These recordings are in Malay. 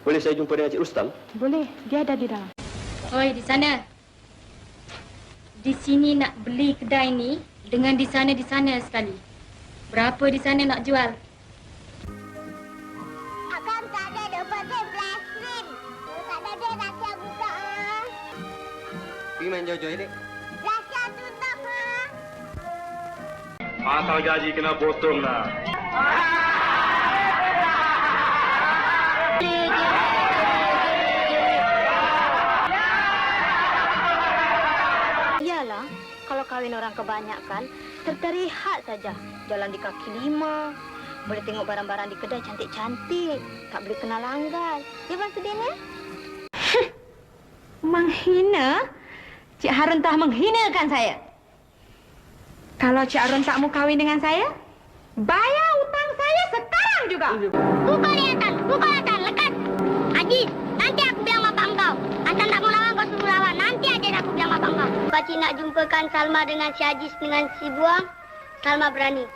Boleh saya jumpa dengan Cik Rustam? Boleh, dia ada di dalam. Oi, di sana. Di sini nak beli kedai ni dengan di sana di sana sekali. Berapa di sana nak jual? Akang tak ada dapat belas rim. Tak ada dia rahsia buka ah. Pergi main jauh-jauh, dek. Rahsia tutup ah. Asal gaji kena potong lah. Kalau kahwin orang kebanyakan, terterlihat saja. Jalan di kaki lima, boleh tengok barang-barang di kedai cantik-cantik. Tak boleh kena langgar. Ya, Bang Sudin, ya? Menghina? Cik Harun telah menghinakan saya. Kalau Cik Harun tak mau kahwin dengan saya, bayar hutang saya sekarang juga. Pukul dia Tan. Pukul Pakcik nak jumpakan Salma dengan si Haji dengan si Buang. Salma berani.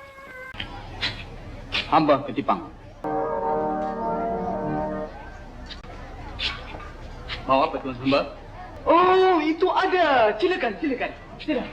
Hamba ketipang. Mau apa tuan hamba? Oh, itu ada. Silakan, silakan. Silakan.